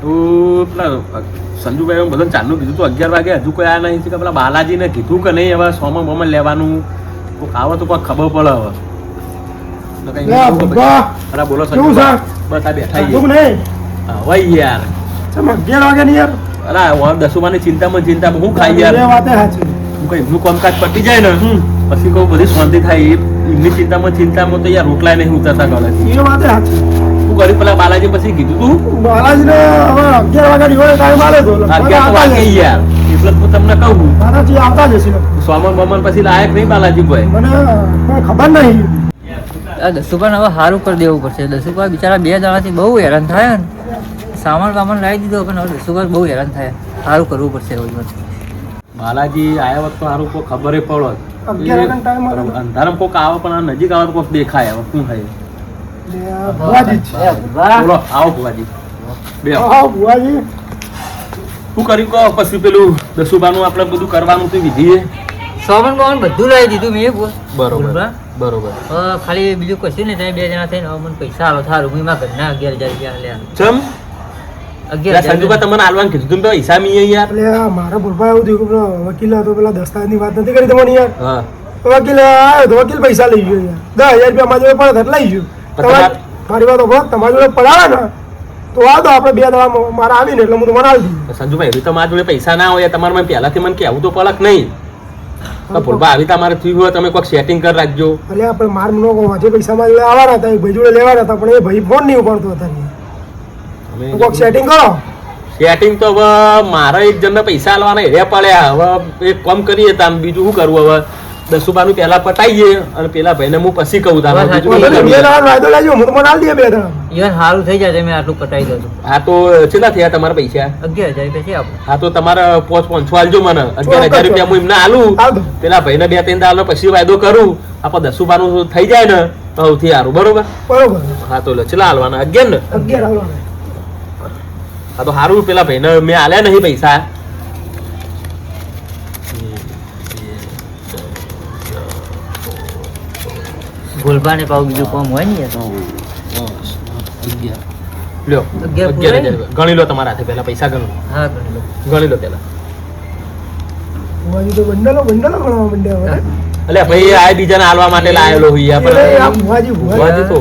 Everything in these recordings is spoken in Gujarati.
તું પેલા સંજુભાઈ બધા ચાંદનું કીધું તું અગિયાર વાગે હજુ કોઈ આ નહીં કે પેલા બાલાજીને કીધું કે નહીં હવે સોમાં બોમાં લેવાનું? કોઈક આવે તો કોઈ ખબર પડે હવે. અરે બોલો સંજુભાઈ. બસ આ બેઠા દુઃખ છીએ નહીં? હા, વઈ યાર. અગિયાર વાગે નહીં યાર. અરે હવે દસુમાની ચિંતામાં ચિંતામાં હું ખાઈ યાર. હું કઈ એમનું કામકાજ પટી જાય ને? પછી કહું બધી શાંતિ થાય. એમની ચિંતામાં ચિંતામાં તો યાર રોટલા નહીં ઉતરતા ગળેથી. એ વાત સાચી. કરી પેલા બાલાજી પછી કીધું તું? બાલાજીને હવે અગિયાર વાગે દિવસ ટાઈમ આવે તો અગિયાર વાગે યાર. એટલે હું તમને કહું. બાલાજી આવતા જશે સોમન બમન પછી લાયક નહીં બાલાજી ભાઈ મને ખબર નહીં. દસુભાઈ હવે સારું કરી દેવું પડશે. દસુભાઈ બિચારા બે જણાથી બહુ હેરાન થાય ને. સામાન વામાન લાવી દીધો પણ હવે દસુભાઈ બહુ હેરાન થાય. સારું કરવું પડશે બાલાજી આવ્યા વખત તો સારું કોઈ ખબર પડો અંધારામાં કોક આવે પણ આ નજીક આવે તો કોક દેખાય. હવે શું થાય. બોલો આવો ભુવાજી. બે હા, ભુવાજી. શું કર્યું કહો? પછી પેલું દસુબાનું આપણે બધું કરવાનું હતું વિધિ સામાન બામાન બધું લાવી દીધું મેં બરોબર? બરોબર. ખાલી બીજું કશું નહીં તમે બે જણા થઈને. મને પૈસા આલો થારું. હું એમાં ઘરના અગિયાર હજાર રૂપિયા લ્યા ચમ? અગિયાર હજાર સંજુબા તમને આલવાનું કીધું તું પૈસા યાર એટલે મારા ભૂલભાઈ એવું થયું કે વકીલ હતો પેલા દસ્તાવેજની વાત નથી કરી તમને યાર? હા. વકીલ આવ્યો તો વકીલ પૈસા લઈ ગયો યાર દસ હજાર રૂપિયા મારી પડે લઈ ગયો. મારી વાત ઓળખ તમારી જોડે પડાવે ને તો આ તો આપણે બે દવા મારા આવીને એટલે હું તો આલી દઉં સંજુભાઈ એવી તો મારા જોડે પૈસા ના હોય તમારે મને પહેલાથી મને કહેવું તો પડક નહીં? ભૂલભા આવી તમારે થયું હોય તમે કોઈક સેટિંગ કરી રાખજો. એટલે આપણે માર નો વાંચે પૈસા મારી આવવાના હતા એ ભાઈ જોડે લેવાના હતા પણ એ ભાઈ ફોન નહીં ઉપાડતો હતા કોઈક સેટિંગ કરો. સેટિંગ તો હવે મારા એક જણને પૈસા આલવાના એરિયા પડ્યા. હવે એક કામ કરીએ તો આમ બીજું શું કરવું હવે? દસુબાનું પહેલા પટાઈએ અને પેલા ભાઈને હું પછી કહું તારે વાયદો હું તમને આલી બે સારું થઈ જાય મેં આટલું પટાઈ દઉં હા તો કેટલા થયા તમારા પૈસા? અગિયાર હજાર રૂપિયા હા તો તમારા પોચ પાંચસો આલજો મને. અગિયાર હજાર રૂપિયા હું એમને આલું. આલ. પેલા ભાઈને બે ત્રણ દાડનો પછી વાયદો કરું. આપણે દસુબાનું થઈ જાય ને તો સૌથી સારું. બરોબર? બરોબર. હા તો લચલા આલવાના? હાલવાના અગિયાર ને? અગિયાર આવવાના હા તો સારું પેલા ભાઈને મેં આલ્યા નહીં પૈસા. ભૂલભા પાવ બીજું કોમ હોય ને લ્યો અગિયાર અગિયાર હજાર ગણી લો તમારા હાથે પહેલા પૈસા ગણો. હા ગણી લો. ગણી લો પહેલા. બંડલો બંડલો ગણવા માંડ્યા હવે. ભાઈ આ બીજાને હાલવા માટે લાયેલો ભુવાજી ભુવાજી ભુવાજી તો.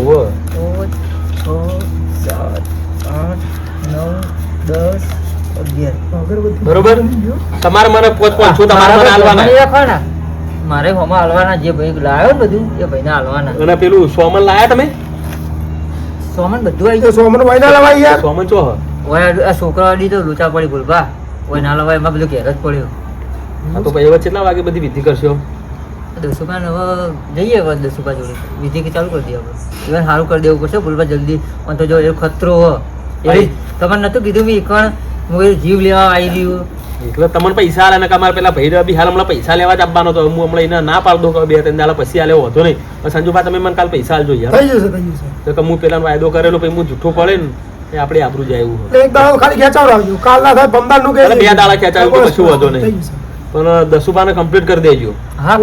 પાંચ નવ દસ અગિયાર. બરોબર? તમારે મને પોચ પાંચસો તમારે મને હાલવાના. મારે હોમાં હાલવાના જે ભાઈ લાવ્યો ને બધું એ ભાઈને હાલવાના. અને પેલું સોમન લાયા તમે? સોમન બધું આવી ગયું. સોમન વાયદા લવાય યાર. સોમન ચો હ? ઓય આ છોકરા વાળી તો લૂચા પડી ભૂલભા ઓય ના લવાય એમાં બધું ઘેર જ પડ્યો. હા તો ભાઈ હવે કેટલા વાગે બધી વિધિ કરશો? દસુકા હવે જઈએ હવે દસુભા જોડે. વિધિ કે ચાલુ કરી દઈએ આપણે ઇવન સારું કરી દેવું પડશે ભૂલભા જલ્દી. પણ તો જો એ ખતરો હોય એવી તમારે નતું કીધું બી કણ હું જીવ લેવા આવી રહ્યું એટલે તમને પૈસા આલે ને કે અમારે પેલા ભાઈ બી હાલ હમણાં પૈસા લેવા જ આપવાનો તો હું હમણાં એને ના પાડ દો કે બે ત્રણ દાડા પછી આલે વાંધો નહીં. પણ સંજુભા તમે મને કાલ પૈસા આલજો યાર. થઈ જશે થઈ જશે. તો કે હું પેલા વાયદો કરેલો પછી હું જૂઠો પડે ને એ આપણે આબરું જાય એવું એક દાડો ખાલી ખેંચાવ રાખજો. કાલ ના થાય બમદારનું કે બે દાડા ખેંચાવ તો કશું વાંધો નહીં. પણ દસુબાને કમ્પ્લીટ કરી દેજો. હા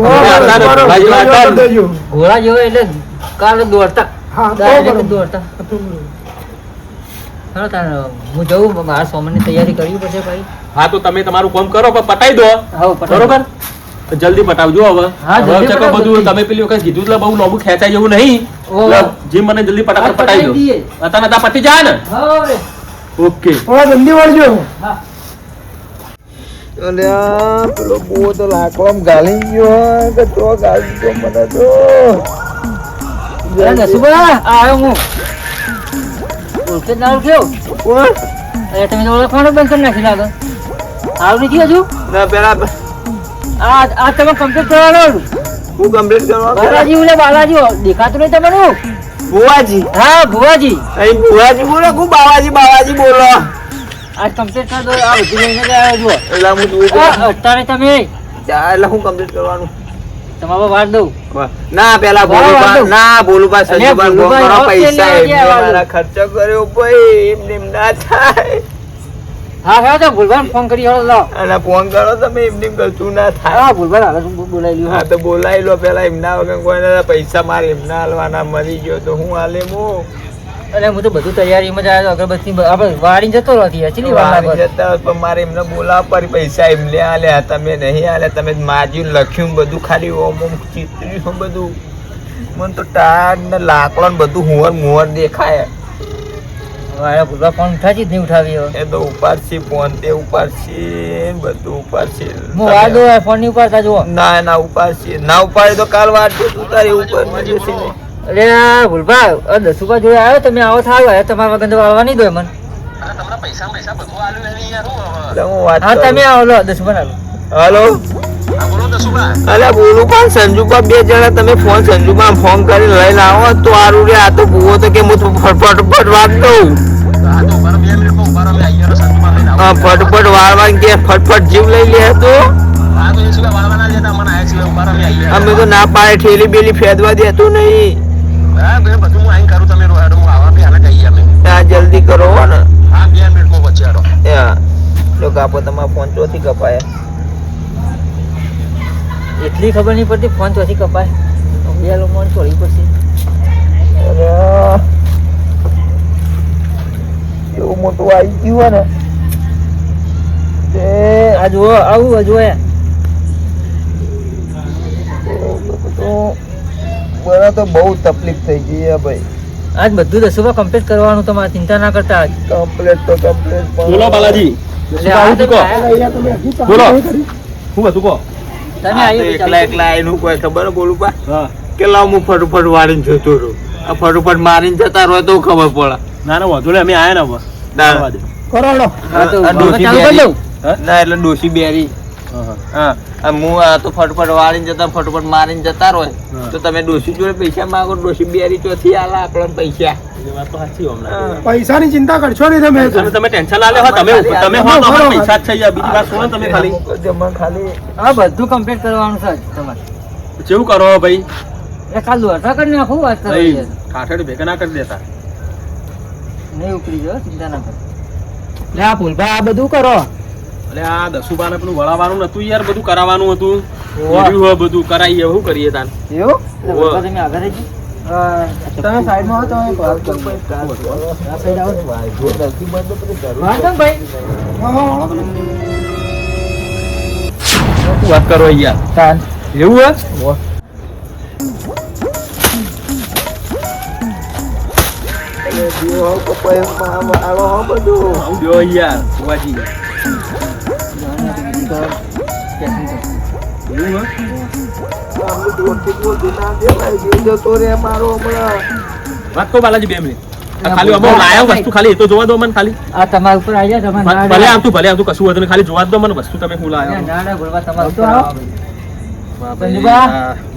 ઘોડા- જેવો એટલે કાલે દોડતા. હા. દોડતા. હા તાર હું જઉં મારા સોમનની તૈયારી કરવી પડશે ભાઈ. હા તો તમે તમારું કામ કરો પણ પટાઈ દો. બરોબર? જલ્દી પટાવજો હવે. હા, હવે ચકો બધું તમે પેલી વખત કીધું એટલે બહુ લાંબુ ખેંચાય એવું નહીં. જે મને જલ્દી પટાફટ પટાઈ દો. અત્યારે ત્યાં પટી જાય ને? ઓકે. થોડા જલ્દી વળજો. હા. અલ્યા પેલો બહુ તો લાકડમ ગાલી ગયો કે તો ગાલી ગયો મને તો. અરે આવ્યો હું. ઓળખે ના ઓળખ્યો કોણ અરે તમે તો ઓળખવાનું બંધ કરી નાખી લાગે. આવું નથી હજુ? ના પેલા આ આ તમે કમ્પ્લીટ કરવાનો હું કમ્પ્લીટ કરવાનો બાલાજી ઓલે બાલાજી દેખાતું નહીં તમારું ભુવાજી. હા ભુવાજી. અહીં ભુવાજી બોલો હું બાવાજી બાવાજી બોલો. આ કમ્પ્લીટ કરી દો આ બધી લઈને આવ્યો જુઓ. એટલે હું જોઈ અત્યારે તમે એટલે હું કમ્પ્લીટ કરવાનું. તમારો વાર દઉં? ના પેલા વાહ, વાહ, બોલુબા દઉં. ના બોલુબા અલ્યા, સંજુબા ફોન ભોલુભાઈ, કરો હવે પૈસા એમને મારા ખર્ચો કર્યો ભાઈ એમને ના થાય. હા હા તો ભૂલભાઈ ફોન કરી અને ફોન કરો તમે એમને ના થાય. હા ભૂલભાઈ હાલે બોલાવી લ્યો હા તો બોલાવી લો પેલા એમના વગર કોઈને પૈસા મારે એમના હાલવાના મરી ગયો તો હું હાલે હું? એટલે હું તો બધું તૈયારીમાં જ આવ્યો. અગરબત્તી આપણે વાળીને જતો નથી ચીલી વાળી વારી જતા પણ મારે એમને બોલાવવા પડી. પૈસા એમ લે આલે તમે નહીં આલે તમે માજ્યું લખ્યું બધું ખાલી ઓમ ઓમ ચિત્ર્યું બધું. મને તો ટાટ ને લાકડો ને બધું હુંવર મુહર દેખાય. મારા ભૂલવા ફોન ઉઠાવી જ નહીં ઉઠાવી. એ તો ઉપાડશે ફોન તે ઉપાડશે બધું ઉપાડશે. હું વાર દો ફોનની ઉપાડતા જુઓ. ના ના ઉપાડશે. ના ઉપાડે તો કાલ વાત તું તારી ઉપર જશે ને અરે આ ભૂલભા આ દસ રૂપિયા જોડે આવ્યો તમે આવો થાવ હવે તમારા વગર તો વાળવા નહીં દો મને. હું તમે આવો લો. હલો. અલ્યા બોલું પણ સંજુબા બે જણા તમે ફોન સંજુબા ફોન કરી લઈને આવો. તો આરું રે આ તો ભૂવો તો કે હું ફટફટ વાત દઉં હા ફટફટ વાળવા કે ફટફટ જીવ લઈ લે તું. અમે તો ના પાડે ઠેલી બેલી ફેદવા દેતું નહીં. આ જલ્દી કરો હો ને. હા જો કાપો તમારા ફોન ચોથી કપાયા. એટલી ખબર નહીં પડતી ફોન ચોથી કપાય. બે લોકો ચોરી પડશે. એવું મોટું આવી ગયું હોય ને. તે આ જુઓ આવું આ એ. તો બહુ તકલીફ થઈ ગઈ હે ભાઈ. આજ બધું દસ રૂપિયા કમ્પ્લીટ કરવાનું તમારે? ચિંતા ના કરતા આજ. કમ્પ્લીટ તો કમ્પ્લીટ બોલો બાલાજી બોલો. શું હતું કહો? તમે આવી એકલા એકલા એનું કોઈ ખબર બોલું પા હા. કે લાવ હું ફટોફટ વાળીને જતો રહું આ ફટોફટ મારીને જતા રહો તો ખબર પડે. ના ના વાંધો નહીં અમે આયા ને હવે. ના. આવવા દે. કરો હેડો. હા તો આ ડોશી ચાલુ કરી દઉં? હા? ના એટલે ડોસી બેરી. હા, આ તો ફટફટ વાળીને જતા ફટફટ મારીને જતા રહો તો તમે ડોસી જોડે પૈસા માંગો ડોસી બેરી ચોથી આલા આપણે પૈસા. એ વાત તો સાચી હમણાં. પૈસાની ચિંતા કરશો નહીં તમે. તમે ટેન્શન લાલે તમે તમે હો તો પૈસા જ થઈ બીજી વાત શું તમે ખાલી? જમણ ખાલી. આ બધું કમ્પ્લીટ કરવાનું છે તમારે. જેવું કરો ભાઈ. એ કાલ દોઢા કરી નાખું વાત કરો ઠાઠડી ભેગા ના કરી દેતા. નહીં ઉપરી જાઓ ચિંતા ના કરો. લે આ ભૂલભાઈ આ બધું કરો. એટલે આ દસુબાને પેલું વળાવવાનું નતું યાર બધું કરાવવાનું હતું. બધું કરાવીએ શું કરીએ તાન? એવું? તમે આગળ તમે સાઈડમાં આવો તો વાત આ સાઈડ આવો. વાંધો ભાઈ. વાત કરો યાર તાન. એવું હે જો અહીંયા સુવાજી એવું હે વાત કહો બાલાજી બે મિનિટ. ખાલી અમે લાયા વસ્તુ ખાલી એ તો જોવા દો મને ખાલી. આ તમારા ઉપર આવી જાય તમારે ભલે આવતું ભલે આમ કશું હતું ખાલી જોવા દો મને વસ્તુ તમે ના, લાયા ના ના તમારા ઉપર આવો.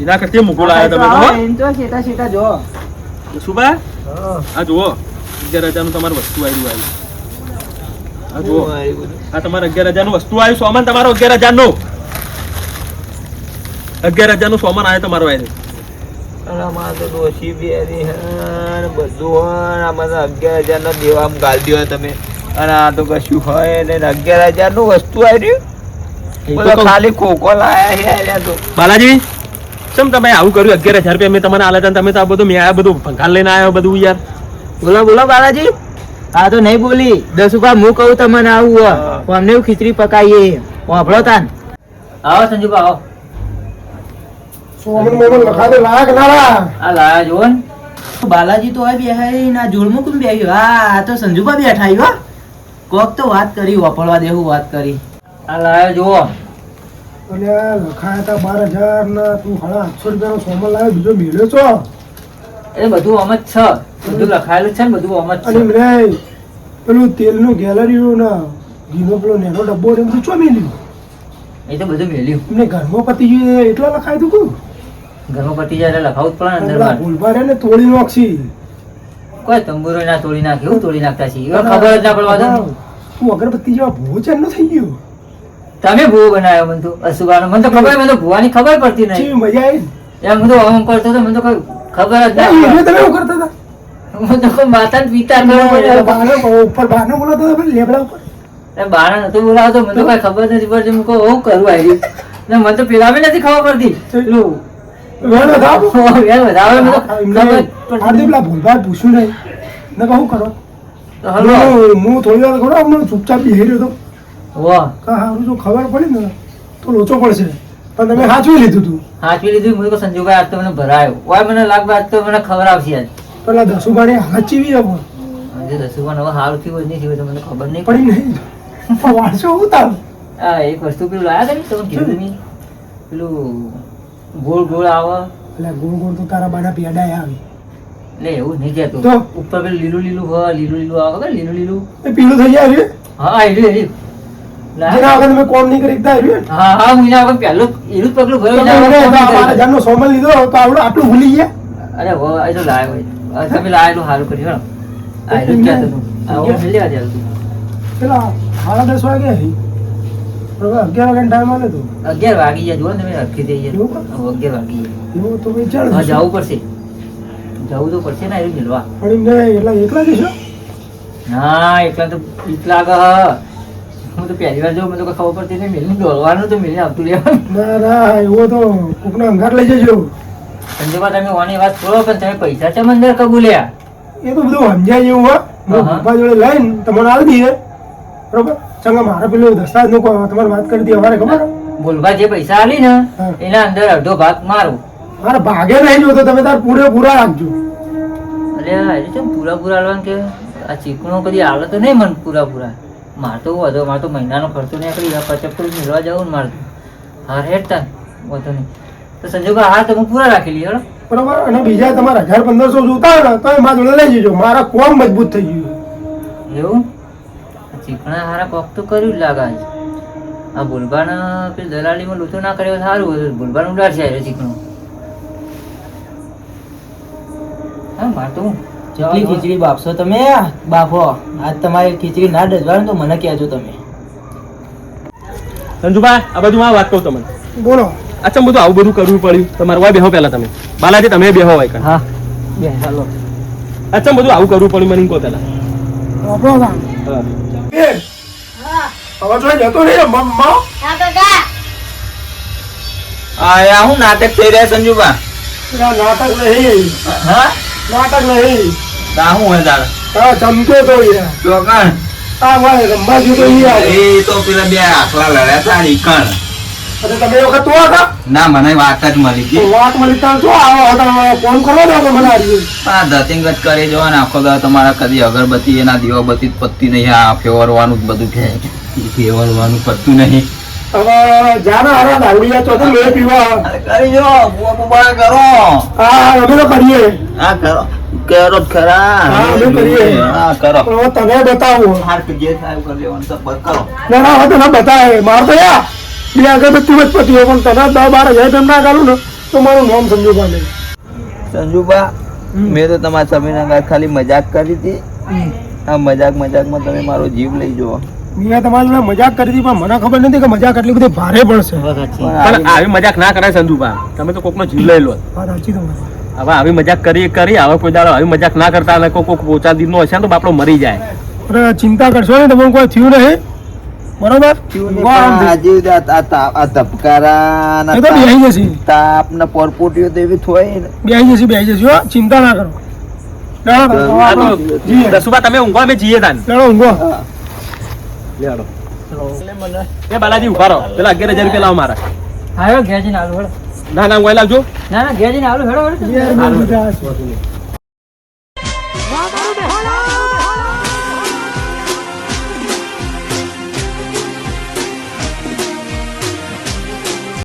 એના કરતી મૂકો લાયા તમે તો હો. શેતા જો સુબા આ જુઓ. અગિયાર હજારનું તમારું વસ્તુ આવ્યું આવ્યું આ તમારે અગિયાર હજારનું વસ્તુ આવ્યું સોમાન તમારો અગિયાર હજારનું. અગિયાર હજારનું સોમાન આવ્યો તમારો આવ્યો આમાં તો બધું ને આમાં તો અગિયાર હજાર નો દેવા તમે. અને આ તો કશું હોય ને અગિયાર હજારનું વસ્તુ આવી રહ્યું. કહું. ખાલી ખોખો લાયા તો. બાલાજી કેમ તમે આવું કર્યું? અગિયાર હજાર રૂપિયા મેં તમને આલા તમે તો આ બધું મેં આ બધું ભંગાર લઈને આવ્યો બધું યાર. બોલો બોલો બાલાજી. આ તો નહીં બોલી. દસ રૂપિયા હું કહું તમને આવું હા. અમને એવું ખીચડી પકાવીએ વાપરો તાન. આવો સંજુબા આવો. સોમન મોમન લખા દે લાયા કે ના લાયા? આ લાયા જુઓ બાલાજી તો આ બેહાઈ ના જોડમાં કોણ બેહ્યું આ તો સંજુબા બેઠા હો કોક તો વાત કરી વાપરવા દેવું વાત કરી. આ લાયા જુઓ. અને લખાયા હતા બાર હજાર ના તું સાડા આઠસો રૂપિયાનો સોમન લાવ્યો બીજો મેળ્યો છો? એ બધું આમ જ છે. બધું લખાયેલું છે ને બધું અમત અને પેલું તેલનું ગેલેરીયું ને ઘીનો પેલો નેનો ડબ્બો ને બધું એ તો બધું મેલ્યું. એમને ઘરમાં પતી ગયું એટલા લખાય તું કું ઘરમાં પતી જાય લખાવું જ પડે ને અંદર પેલા ભૂલભા રે ને તોડી નોખશી. કોઈ તંબુરો ના તોડી નાખે એવું તોડી નાખતા છે? એ ખબર જ ના પડવા દો તું અગરબત્તી જેવા ભૂવો છે થઈ ગયો. તમે ભૂવો બનાવ્યો મને તો અસુબાનો. મને તો ખબર મને તો ભૂવાની ખબર પડતી નહીં. મજા આવી. એમ હું તો કરતો હતો મને તો ખબર જ ના તમે એવું કરતા હતા? હું તો કરવો ઉપર બોલાતા હતા લેબડા ઉપર. બહાર નતો બોલાવતો મને તો કઈ ખબર નથી પડતી. હું કહું હું કરું આવી ને મને તો પેલા બી નથી ખબર પડતી. પેલું ચૂપચાપ બેહી રહ્યો તો. ખબર પડી ને તો લોચો પડશે. પણ તમે સાચવી લીધું તું. હાચવી લીધું સંજુભાઈ આજ તો મને ભરાયો. ઓય મને લાગે આજ તો મને ખબર આવશે આજ. પેલા દસુભાઈ હાથ ચીવી આપો જે દસુમાં હવે હાલ થયું હોય નહીં થયું હોય તો મને ખબર નહીં પડી. નહીં વાંચો હું તાર? આ એક વસ્તુ પેલું લાયા તમે તમે કીધું નહીં પેલું ગોળ ગોળ આવે. એટલે ગોળ ગોળ તો તારા બાના પેડા આવી. એટલે એવું નહીં કહેતો. તો? ઉપર પેલું લીલું લીલું હોય લીલું લીલું આવે ખબર લીલું લીલું? એ પીળું થઈ જાય હા એર્યું એર્યું જેના? વગર તમે કોમ નહીં કરી રે હા હા હું એના વગર પહેલું એનું પગલું ભર્યું સોમલ લીધો તો આવડો આટલું ભૂલી ગયા? અરે હો આ તો હોય. આ તમે લાયેલું સારું કર્યું હેડો. આ એનું જ કહેતો હતો. આ હું મિલી આજે પેલા સાડા દસ વાગે અગિયાર વાગ્યાનો ટાઈમ તો. અગિયાર વાગી જાય જુઓ તમે અટકી જઈએ એવું કાં? હવે અગિયાર વાગી ગયા. તો વિચાર હા જવું પડશે. જવું તો પડશે ને એવું મિલવા પણ એટલા એકલા જશો ના એટલા તો બીક લાગે હ. તો પહેલી વાર જોઉં મને તો ખબર પડતી નહીં. મિલને દોડવાનું તો મિલને આવતું રહેવાનું. ના ના એવો તો કોકનો અંગાર લઈ જજો. સંજયબા તમે ઓની વાત છોડો પણ તમે પૈસા છે અંદર કબૂલ્યા? એ તો બધું સમજાય જેવું હોય. હું. પપ્પા જોડે લઈને તમારે આવી દઈએ. બરોબર? ચંગા મારે પેલું દસ્તાવેજનું તમારે વાત કરી હતી અમારે ખબર? બોલવા જે પૈસા આલી ને એના અંદર અડધો ભાગ મારો. મારે ભાગે નહીં જોતો તમે તાર પૂરેપૂરા રાખજો. અરે આજે ચમ પૂરા પૂરા આલવાનું કે? આ ચીકણો કદી આવે તો નહીં મન પૂરા પૂરા. માર તો વધો માર તો મહિનાનો ખર્ચો નીકળી જાય પચપર મેળવા જવું ને મારે તો. હા હેડતા વધો નહીં. તો સંજોગા હા તો હું પૂરા રાખી લઈએ પણ અમારા અને બીજા તમારા હજાર પંદરસો જોતા હોય ને તો એ મારા જોડે લઈ જજો મારા કોમ મજબૂત થઈ ગયું. એવું? આ ચીકણા હારા કોક તો કર્યું જ લાગે આ ભૂલભાના પેલી દલાલીમાં લૂંટો ના કર્યો સારું હતું. ભૂલભાનું ઉડાડશે આવ્યો ચીકણું હા માર તો જેટલી ખીચડી બાપશો તમે? બાફો. આજ તમારી ખીચડી ના ડજવાડે ને તો મને કહેજો તમે. સંજુભાઈ આ બધું આ વાત કહું તમને. બોલો. અચ્છા બધું આવું બધું કરવું પડ્યું. તમારે વાય બેહો પહેલા તમે. બાલાજી તમે બેહો હોય કાં. હા. બે હાલો. અચ્છા બધું આવું કરવું પડ્યું મને કહો પહેલા. કામ હા. એ હવે જો જતો નહીં મમ્મા. આ હું નાટક થઈ રહ્યા સંજુબા? નાટક નહીં. હા? નાટક નહીં. તા હું હે તાર હા ચમક્યો તો યાર ચોકણ આ મારે રમવા તો યાર. એ તો પેલા બે આખલા લડ્યા હતા ને ઈકણ તમે એ વખત તો હતા? ના મને વાત જ મળી હતી વાત મળી ત્યાં જો આવો હતા ફોન કરો ને આપણે મને આવી આ ધતિંગત કરી જો ને આખો દાડો તમારા કદી અગરબત્તી એના દીવાબત્તી જ નહીં આ ફેવરવાનું જ બધું કે ફેવરવાનું પતતું નહીં. હવે જાને હારા દારૂડિયા ચોથે મેળ પીવા. કરી જો બુઆ બુઆ કરો. હા અમે તો કરીએ. આ કરો. કરો ખરા. હા, અમે કરીએ. હા કરો. હવે તમે બતાવો. હાર કે જે થાય કરી લેવાનું તો કરો. ના ના હવે તને બતાવે. માર તો યા. બે અગરબત્તી જ પતી પણ તને દસ બાર હજાર તેમ ના કરું ને તો મારું નામ સમજો પાને સંજુબા મેં તો તમારા સમયના ખાલી મજાક કરી હતી. આ મજાક મજાકમાં તમે મારો જીવ લઈ જુઓ. મેં તમારી જોડે મજાક કરી હતી પણ મને ખબર નથી કે મજાક એટલી બધી ભારે પડશે પણ આવી મજાક ના કરાય સંજુભા. તમે તો કોકનો જીવ લઈ લો. હવે આવી મજાક કરી કરી હવે કોઈ દાડો આવી મજાક ના કરતા અને કોક કોક પોચા દિનનો હશે તો બાપડો મરી જાય. અરે ચિંતા કરશો ને તમે કોઈ થયું નહીં. બરોબર? બેહી જશે. તાપ ને પરપોટીઓ તો એવી થોય બેહી જશે બેહી જશે. ચિંતા ના કરો. દસુભા તમે ઊંઘો અમે જઈએ તાન. લેડો ઊંઘો. લેડો. એ બાલાજી ઊભા રહો. પેલા અગિયાર હજાર રૂપિયા લાવો મારા. હાલો ઘેર જઈને આલો હેડો. ના ના હું લાવજો. ના ના ઘેર જઈને આલો હેડો હેડો.